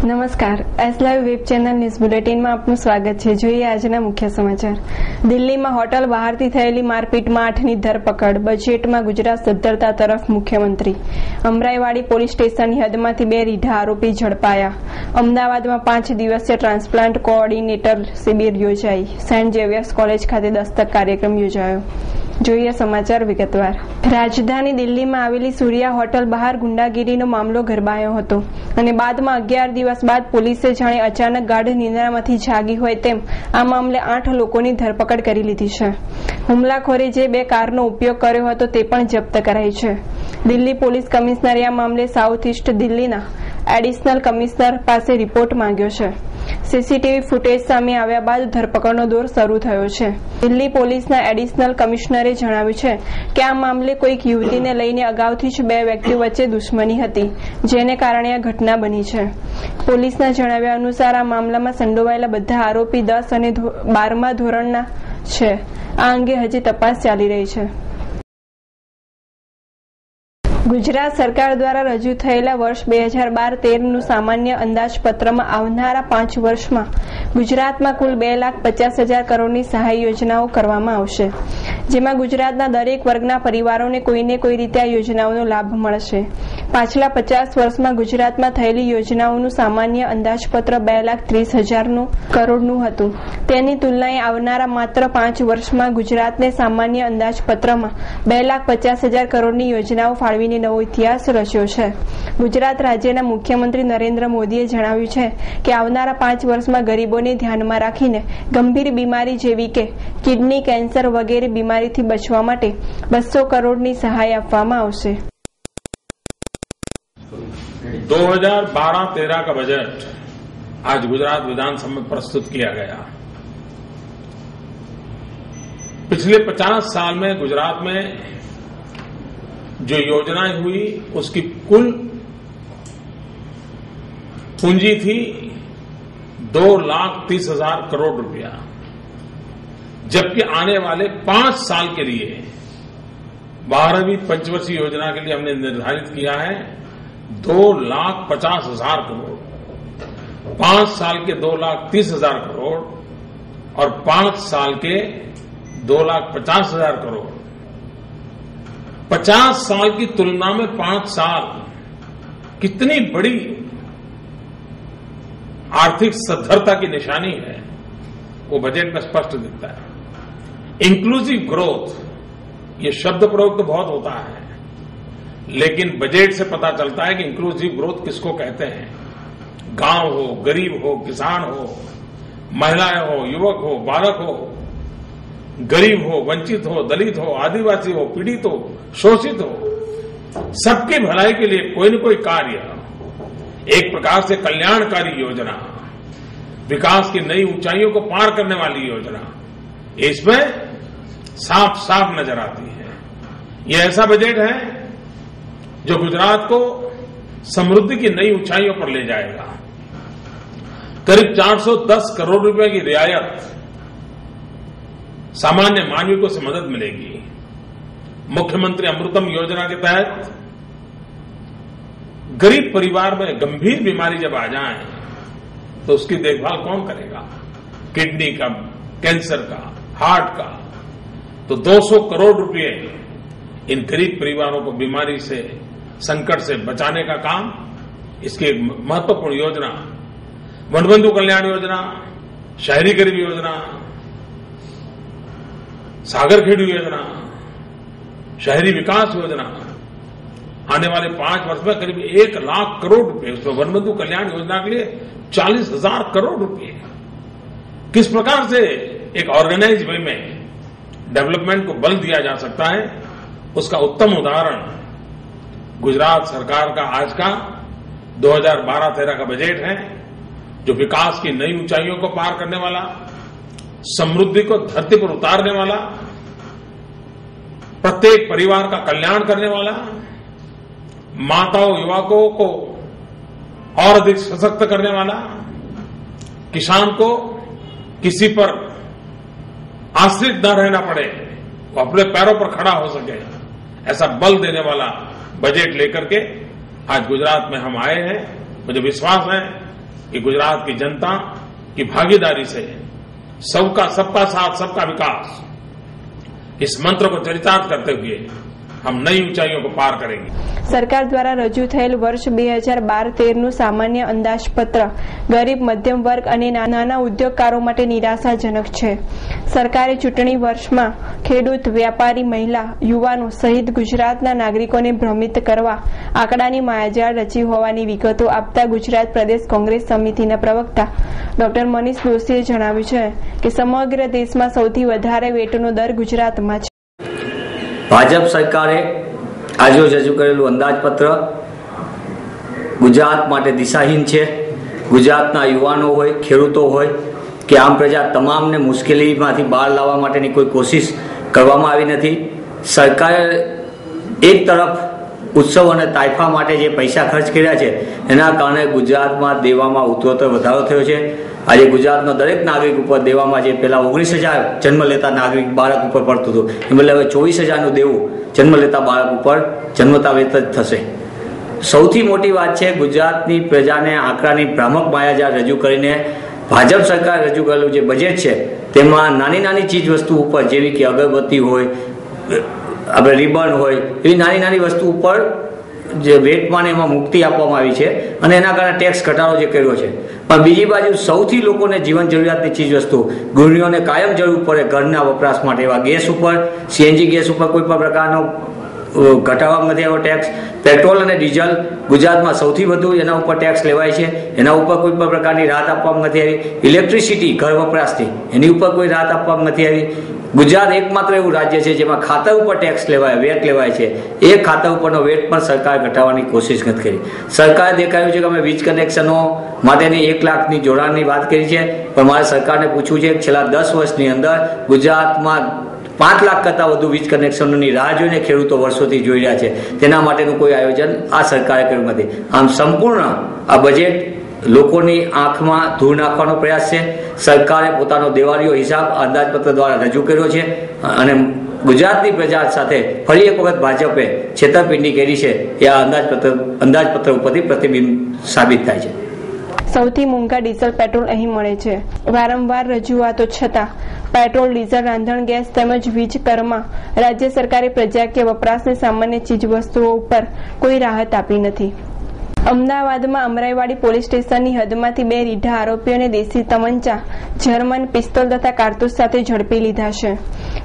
S live web channel news બુલેટિનમાં આપનું સ્વાગત છે. જોઈએ આજના મુખ્ય સમાચાર. દિલ્હીમાં હોટલ બહારથી થયેલી મારપીટમાં આઠની ધરપકડ. બજેટમાં ગુજરાત સદ્ધરતા તરફ મુખ્યમંત્રી. અમરાઈવાડી પોલીસ સ્ટેશનની હદમાંથી બે રીઢા આરોપી ઝડપાયા. અમદાવાદમાં પાંચ દિવસીય ટ્રાન્સપ્લાન્ટ કોઓર્ડિનેટર શિબિર યોજાઈ. સેન્ટ ઝેવિયર્સ કોલેજ ખાતે દસ્તક કાર્યક્રમ યોજાયો. જોઈએ સમાચાર વિગતવાર. રાજધાની દિલ્હીમાં આવેલી સૂર્યા હોટલ બહાર ગુંડાગીરીનો મામલો ગરબાયો હતો અને બાદમાં અગિયાર દિવસ બાદ પોલીસે જાણે અચાનક ગાઢ નિંદ્રામાંથી જાગી હોય તેમ આ મામલે આઠ લોકોની ધરપકડ કરી લીધી છે. હુમલાખોરે જે બે કારનો ઉપયોગ કર્યો હતો તે પણ જપ્ત કરાઈ છે. દિલ્હી પોલીસ કમિશનરે આ મામલે સાઉથ ઇસ્ટ દિલ્હીના એડિશનલ કમિશનર પાસે રિપોર્ટ માંગ્યો છે. સીસીટીવી ફૂટેજ સામે આવ્યા બાદ ધરપકડનો દોર શરૂ થયો છે. દિલ્હી પોલીસના એડિશનલ કમિશનરે જણાવ્યું છે કે આ મામલે કોઈક યુવતીને લઈને અગાઉથી જ બે વ્યક્તિઓ વચ્ચે દુશ્મની હતી, જેને કારણે આ ઘટના બની છે. પોલીસના જણાવ્યા અનુસાર આ મામલામાં સંડોવાયેલા બધા આરોપી દસ અને બારમા ધોરણના છે. આ અંગે હજી તપાસ ચાલી રહી છે. ગુજરાત સરકાર દ્વારા રજૂ થયેલા વર્ષ બે હજાર બાર તેરનું સામાન્ય અંદાજપત્રમાં આવનારા પાંચ વર્ષમાં ગુજરાતમાં કુલ બે લાખ પચાસ હજાર કરોડની સહાય યોજનાઓ કરવામાં આવશે, જેમાં ગુજરાતના દરેક વર્ગના પરિવારોને કોઈને કોઈ રીતે આ યોજનાઓનો લાભ મળશે. પાછલા પચાસ વર્ષમાં ગુજરાતમાં થયેલી યોજનાઓનું સામાન્ય અંદાજપત્ર બે લાખ ત્રીસ હજારનું કરોડનું હતું. તેની તુલનાએ આવનારા માત્ર પાંચ વર્ષમાં ગુજરાતને સામાન્ય અંદાજપત્રમાં બે લાખ પચાસ હજાર કરોડની યોજનાઓ ફાળવીને નવો ઇતિહાસ રચ્યો છે ગુજરાત રાજ્યના મુખ્યમંત્રી નરેન્દ્ર મોદીએ જણાવ્યું છે કે આવનારા પાંચ વર્ષમાં ગરીબોને ધ્યાનમાં રાખીને ગંભીર બીમારી જેવી કે કિડની કેન્સર વગેરે બીમારીથી બચવા માટે બસો કરોડની સહાય આપવામાં આવશે 2012-13 का बजट आज गुजरात विधानसभा में प्रस्तुत किया गया पिछले 50 साल में गुजरात में जो योजनाएँ हुई, उसकी कुल पूंजी थी दो लाख तीस हज़ार करोड़ रुपया। जबकि आने वाले पाँच साल के लिए बारहवीं पंचवर्षीय योजना के लिए हमने निर्धारित किया है दो लाख पचास हज़ार करोड़। पाँच साल के दो लाख तीस हज़ार करोड़ और पाँच साल के दो लाख पचास हज़ार करोड़। पचास साल की तुलना में पाँच साल कितनी बड़ी आर्थिक सद्धरता की निशानी है, वो बजट में स्पष्ट दिखता है। इंक्लूसिव ग्रोथ ये शब्द प्रयोग तो बहुत होता है, लेकिन बजट से पता चलता है कि इंक्लूसिव ग्रोथ किसको कहते हैं। गाँव हो, गरीब हो, किसान हो, महिलाएँ हो, युवक हो, बालक हो गरीब हो, वंचित हो, दलित हो, आदिवासी हो, पीड़ित हो, शोषित हो, सबकी भलाई के लिए कोई न कोई कार्य। एक प्रकार से कल्याणकारी योजना, विकास की नई ऊंचाइयों को पार करने वाली योजना। इसमें साफ़ साफ़ नज़र आती है। यह ऐसा बजट है जो गुजरात को समृद्धि की नई ऊंचाइयों पर ले जाएगा। करीब 410 करोड़ रुपए की रियायत सामान्य मानविकों से मदद मिलेगी। मुख्यमंत्री अमृतम योजना के तहत गरीब परिवार में गंभीर बीमारी जब आ जाए तो उसकी देखभाल कौन करेगा? किडनी का, कैंसर का, हार्ट का। तो 200 करोड़ रुपए इन गरीब परिवारों को बीमारी से, संकट से बचाने का काम, इसकी एक महत्वपूर्ण योजना, वनबंधु कल्याण योजना शहरी गरीब योजना सागर खेड़ू योजना, शहरी विकास योजना, आने वाले पाँच वर्ष में करीब एक लाख करोड़ रुपए, उसमें वनबंधु कल्याण योजना के लिए चालीस हज़ार करोड़ रुपए। किस प्रकार से एक ऑर्गेनाइज वे में डेवलपमेंट को बल दिया जा सकता है, उसका उत्तम उदाहरण गुजरात सरकार का आज का 2012-13 का बजट है, जो विकास की नई ऊंचाइयों को पार करने वाला समृद्धि को धरती पर उतारने वाला, प्रत्येक परिवार का कल्याण करने वाला, माताओं, युवकों को और अधिक सशक्त करने वाला, किसान को किसी पर आश्रित न रहना पड़े, वो अपने पैरों पर खड़ा हो सके, ऐसा बल देने वाला बजट लेकर के आज गुजरात में हम आए हैं। मुझे विश्वास है कि गुजरात की जनता की भागीदारी से सबका सबका साथ सबका विकास इस मंत्र को चरितार्थ करते हुए हम नई ऊंचाइयों को पार करेंगे સરકાર દ્વારા રજૂ થયેલ વર્ષ બે હજાર બાર તેરનું સામાન્ય અંદાજપત્ર ગરીબ મધ્યમ વર્ગ અને નાના ઉદ્યોગકારો માટે નિરાશાજનક છે સરકારે ચૂંટણી વર્ષમાં ખેડૂત વેપારી મહિલા યુવાનો સહિત ગુજરાતના નાગરિકોને ભ્રમિત કરવા આંકડાની માયાજાળ રચી હોવાની વિગતો આપતા ગુજરાત પ્રદેશ કોંગ્રેસ સમિતિના પ્રવક્તા ડોક્ટર મનીષ દોશીએ જણાવ્યું છે કે સમગ્ર દેશમાં સૌથી વધારે વેટનો દર ગુજરાતમાં છે ભાજપ સરકારે આજે રજૂ કરેલું અંદાજપત્ર ગુજરાત માટે દિશાહીન છે. ગુજરાતના યુવાનો હોય, ખેડૂતો હોય, કે આમ પ્રજા તમામને મુશ્કેલીમાંથી બહાર લાવવા માટેની કોઈ કોશિશ કરવામાં આવી નથી. સરકારે એક તરફ ઉત્સવ અને તાઇફા માટે જે પૈસા ખર્ચ કર્યા છે, એના કારણે ગુજરાતમાં દેવામાં ઉત્તરોત્તર વધારો થયો છે. આજે ગુજરાતનો દરેક નાગરિક ઉપર દેવામાં જે પહેલાં ઓગણીસ હજાર જન્મ લેતા નાગરિક બાળક ઉપર પડતું હતું, એ બદલે હવે ચોવીસ હજારનું દેવું જન્મ લેતા બાળક ઉપર જન્મતા વેત જ થશે. સૌથી મોટી વાત છે, ગુજરાતની પ્રજાને આંકડાની ભ્રામક માયાજાળ રજૂ કરીને ભાજપ સરકાર રજૂ કરેલું જે બજેટ છે, તેમાં નાની નાની ચીજ વસ્તુ ઉપર, જેવી કે અગરબત્તી હોય આપણે રિબન હોય, એવી નાની નાની વસ્તુ ઉપર જે વેટમાં એમાં મુક્તિ આપવામાં આવી છે અને એના કારણે ટેક્સ ઘટાડો જે કર્યો છે. પણ બીજી બાજુ સૌથી લોકોને જીવન જરૂરિયાતની ચીજ વસ્તુ, ગૃહિણીઓને કાયમ જરૂર પડે ઘરના વપરાશ માટે એવા ગેસ ઉપર, સીએનજી ગેસ ઉપર કોઈ પણ પ્રકારનો ઘટાડવામાં નથી આવ્યો ટેક્સ પેટ્રોલ અને ડીઝલ ગુજરાતમાં સૌથી વધુ એના ઉપર ટેક્સ લેવાય છે. એના ઉપર કોઈ પણ પ્રકારની રાહત આપવામાં નથી આવી. ઇલેક્ટ્રિસિટી ઘર વપરાશથી. એની ઉપર કોઈ રાહત આપવામાં નથી આવી. ગુજરાત એકમાત્ર એવું રાજ્ય છે જેમાં ખાતર ઉપર ટેક્સ લેવાય વેટ લેવાય છે. એ ખાતર ઉપરનો વેટ પણ સરકાર ઘટાડવાની કોશિશ નથી કરી. સરકારે દેખાયું છે કે અમે વીજ કનેક્શનો માટેની એક લાખની જોડાણની વાત કરી છે. પણ મારે સરકારને પૂછવું છે કે છેલ્લા દસ વર્ષની અંદર ગુજરાતમાં પાંચ લાખ કરતાં વધુ વીજ કનેક્શનોની રાહ જોઈને ખેડૂતો વર્ષોથી જોઈ રહ્યા છે. તેના માટેનું કોઈ આયોજન આ સરકારે કર્યું નથી. આમ સંપૂર્ણ આ બજેટ લોકોની આંખમાં ધૂળ નાખવાનો પ્રયાસ છે. સરકારે પોતાનો દેવાળીઓ હિસાબ અંદાજપત્ર દ્વારા રજૂ કર્યો છે અને ગુજરાતની પ્રજા સાથે ફરી એક વખત ભાજપે છેતરપિંડી કરી છે. એ આ અંદાજપત્ર અંદાજપત્ર ઉપરથી પ્રતિબિંબ સાબિત થાય છે. સૌથી મોંઘા ડીઝલ પેટ્રોલ અહીં મળે છે. વારંવાર રજૂઆતો છતાં પેટ્રોલ, ડીઝલ, રાંધણ, ગેસ તેમજ વીજ કરમાં રાજ્ય સરકારે પ્રજાકીય વપરાશની સામાન્ય ચીજવસ્તુઓ ઉપર કોઈ રાહત આપી નથી. અમદાવાદમાં અમરાઈવાડી પોલીસ સ્ટેશનની હદમાંથી બે રીઢા આરોપીઓને દેશી તમંચા જર્મન પિસ્તોલ તથા કારતૂસ સાથે ઝડપી લીધા છે.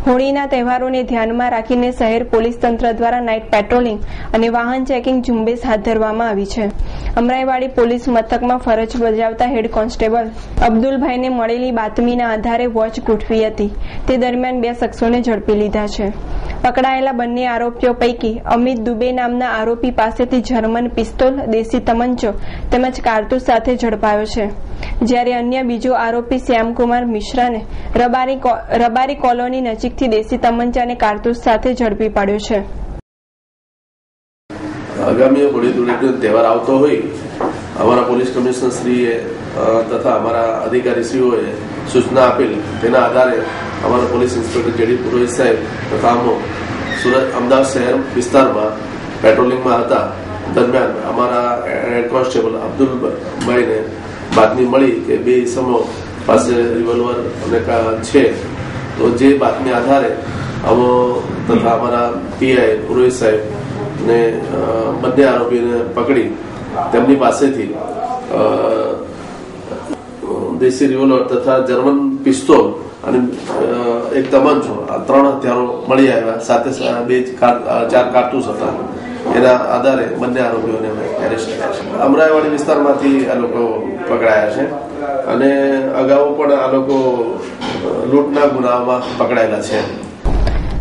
હોળીના તહેવારોને ધ્યાનમાં રાખીને શહેર પોલીસ તંત્ર દ્વારા નાઇટ પેટ્રોલિંગ અને વાહન ચેકિંગ ઝુંબેશ હાથ ધરવામાં આવી છે. અમરાઈવાડી પોલીસ મથકમાં ફરજ બજાવતા હેડ કોન્સ્ટેબલ અબ્દુલભાઈને મળેલી બાતમીના આધારે વોચ ગોઠવી હતી. તે દરમિયાન બે શખ્સોને ઝડપી લીધા છે. પકડાયેલા બંને આરોપીઓ પૈકી અમિત દુબે નામના આરોપી પાસેથી જર્મન પિસ્તોલ દેશી તમંચો તેમજ કારતૂસ સાથે ઝડપાયો છે. જ્યારે અન્ય બીજો આરોપી શ્યામકુમાર મિશ્રાને રબારી રબારી કોલોની નજીકથી દેશી તમંચા અને કારતૂસ સાથે ઝડપી પાડ્યો છે. આગામી હોળી ધૂળેટીનો તહેવાર આવતો હોય, અમારા પોલીસ કમિશનર શ્રીએ તથા અમારા અધિકારીશ્રીઓએ સૂચના આપેલ તેના આધારે અમારા પોલીસ ઇન્સ્પેક્ટર જેડી પુરોહિત સાહેબ તથા અમો સુરત અમદાવાદ શહેર વિસ્તારમાં પેટ્રોલિંગમાં હતા. દરમિયાન અમારા હેડ કોન્સ્ટેબલ અબ્દુલભાઈને બાતમી મળી કે બે ઇસમો પાસે રિવોલ્વર અને છે. તો જે બાતમી આધારે અમો તથા અમારા પીઆઈ પુરોહિત સાહેબ ને બંને આરોપીને પકડી તેમની પાસેથી દેશી રિવોલ્વર તથા જર્મન પિસ્તોલ અને એક તમંચો આ ત્રણ હથિયારો મળી આવ્યા. સાથે બે ચાર કારતૂસ હતા. એના આધારે બંને આરોપીઓને એરેસ્ટ કર્યા છે. અમરાઈવાડી વિસ્તારમાંથી આ લોકો પકડાયા છે અને અગાઉ પણ આ લોકો લૂંટના ગુનામાં પકડાયેલા છે.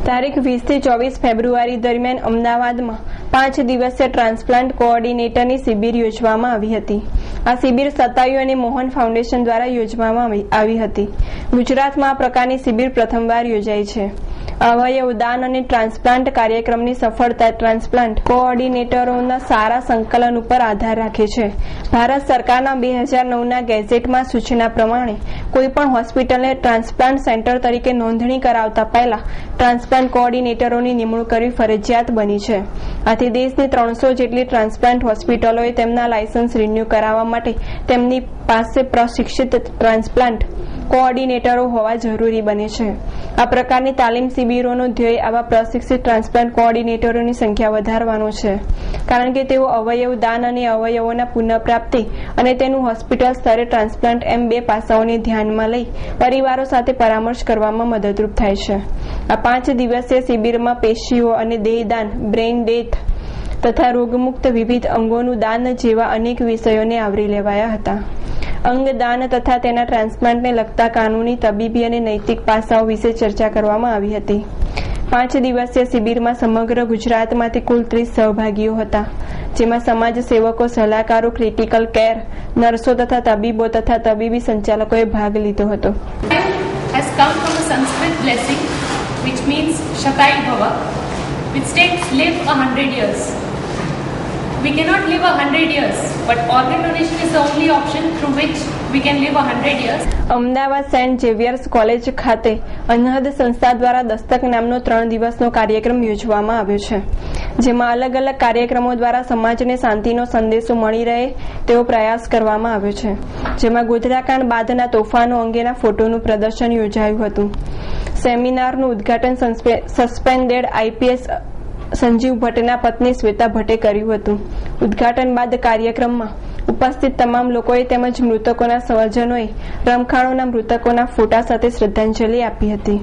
તારીખ વીસથી ચોવીસ ફેબ્રુઆરી દરમિયાન અમદાવાદમાં પાંચ દિવસીય ટ્રાન્સપ્લાન્ટ કોઓર્ડિનેટરની શિબિર યોજવામાં આવી હતી. આ શિબિર સતાયુ અને મોહન ફાઉન્ડેશન દ્વારા યોજવામાં આવી હતી. ગુજરાતમાં આ પ્રકારની શિબિર પ્રથમવાર યોજાઈ છે. અવયવ દાન અને ટ્રાન્સપ્લાન્ટ કાર્યક્રમની સફળતા ટ્રાન્સપ્લાન્ટ કોઓર્ડિનેટરોના સારા સંકલન ઉપર આધાર રાખે છે. ભારત સરકારના બે હજાર નવના ગેઝેટમાં સૂચના પ્રમાણે કોઈપણ હોસ્પિટલને ટ્રાન્સપ્લાન્ટ સેન્ટર તરીકે નોંધણી કરાવતા પહેલા ટ્રાન્સપ્લાન્ટ કોઓર્ડિનેટરોની નિમણૂક કરવી ફરજિયાત બની છે. આથી દેશની ત્રણસો જેટલી ટ્રાન્સપ્લાન્ટ હોસ્પિટલોએ તેમના લાયસન્સ રિન્યૂ કરાવવા માટે તેમની પાસે પ્રશિક્ષિત ટ્રાન્સપ્લાન્ટ કોઓર્ડિનેટરો હોવા જરૂરી બને છે. આ પ્રકારની તાલીમ શિબિરોનો ધ્યેય આવા પ્રશિક્ષિત ટ્રાન્સપ્લાન્ટ કોઓર્ડિનેટરોની સંખ્યા વધારવાનો છે. કારણ કે તેઓ અવયવ દાન અને અવયવોના પુનઃપ્રાપ્તિ અને તેનું હોસ્પિટલ સ્તરે ટ્રાન્સપ્લાન્ટ એમ બે પાસાઓને ધ્યાનમાં લઈ પરિવારો સાથે પરામર્શ કરવામાં મદદરૂપ થાય છે. આ પાંચ દિવસીય શિબિરમાં પેશીઓ અને દેહદાન, બ્રેઇન ડેથ તથા રોગમુક્ત વિવિધ અંગોનું દાન જેવા અનેક વિષયોને આવરી લેવાયા હતા. અંગદાન તથા તેના ટ્રાન્સપ્લાન્ટને લગતા કાનૂની તબીબી અને નૈતિક પાસાઓ વિશે ચર્ચા કરવામાં આવી હતી પાંચ દિવસીય શિબિરમાં સમગ્ર ગુજરાતમાંથી કુલ ત્રીસ સહભાગીઓ હતા જેમાં સમાજ સેવકો સલાહકારો ક્રિટિકલ કેર નર્સો તથા તબીબો તથા તબીબી સંચાલકોએ ભાગ લીધો હતો has come from a Sanskrit blessing which means Shatai Bhava, which years. We cannot live a hundred years, but organ donation is the only option through which we can live a hundred years. Ahmedabad Saint Xavier's College ખાતે અનહદ સંસ્થા દ્વારા દસ્તક નામનો ત્રણ દિવસનો કાર્યક્રમ યોજવામાં આવ્યો છે જેમાં અલગ અલગ કાર્યક્રમો દ્વારા સમાજને શાંતિનો સંદેશો મળી રહે તેવો પ્રયાસ કરવામાં આવ્યો છે જેમાં ગોધરાકાંડ બાદના તોફાનો અંગેના ફોટોનું પ્રદર્શન યોજાયું હતું સેમિનારનું ઉદ્ઘાટન સસ્પેન્ડેડ આઈપીએસ સંજીવ ભટ્ટના પત્ની શ્વેતા ભટ્ટે કર્યું હતું. ઉદ્ઘાટન બાદ કાર્યક્રમમાં ઉપસ્થિત તમામ લોકોએ તેમજ મૃતકોના સ્વજનોએ રમખાણોના મૃતકોના ફોટા સાથે શ્રદ્ધાંજલિ આપી હતી.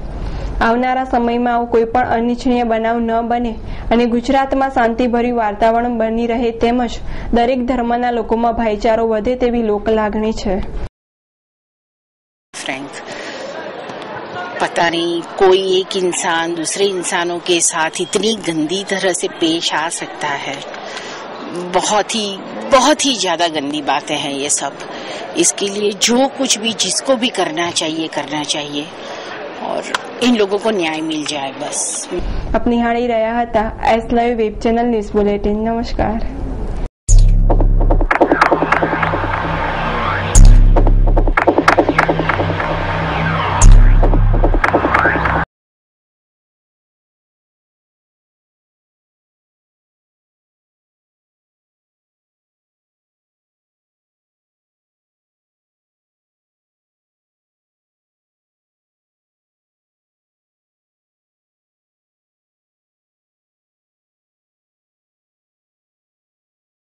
આવનારા સમયમાં આવો કોઈ પણ અનિચ્છનીય બનાવ ન બને અને ગુજરાતમાં શાંતિભર્યું વાતાવરણ બની રહે તેમજ દરેક ધર્મના લોકોમાં ભાઈચારો વધે તેવી લોકલાગણી છે. पता नहीं, कोई एक इंसान दूसरे इंसानों के साथ इतनी गंदी तरह से पेश आ सकता है। बहुत ही बहुत ही ज़्यादा गंदी बातें हैं ये सब। इसके लिए जो कुछ भी, जिसको भी करना चाहिए करना चाहिए। और इन लोगों को न्याय मिल जाए, बस। अपनी हाड़ी रहा था। S live web channel news bulletin, नमस्कार।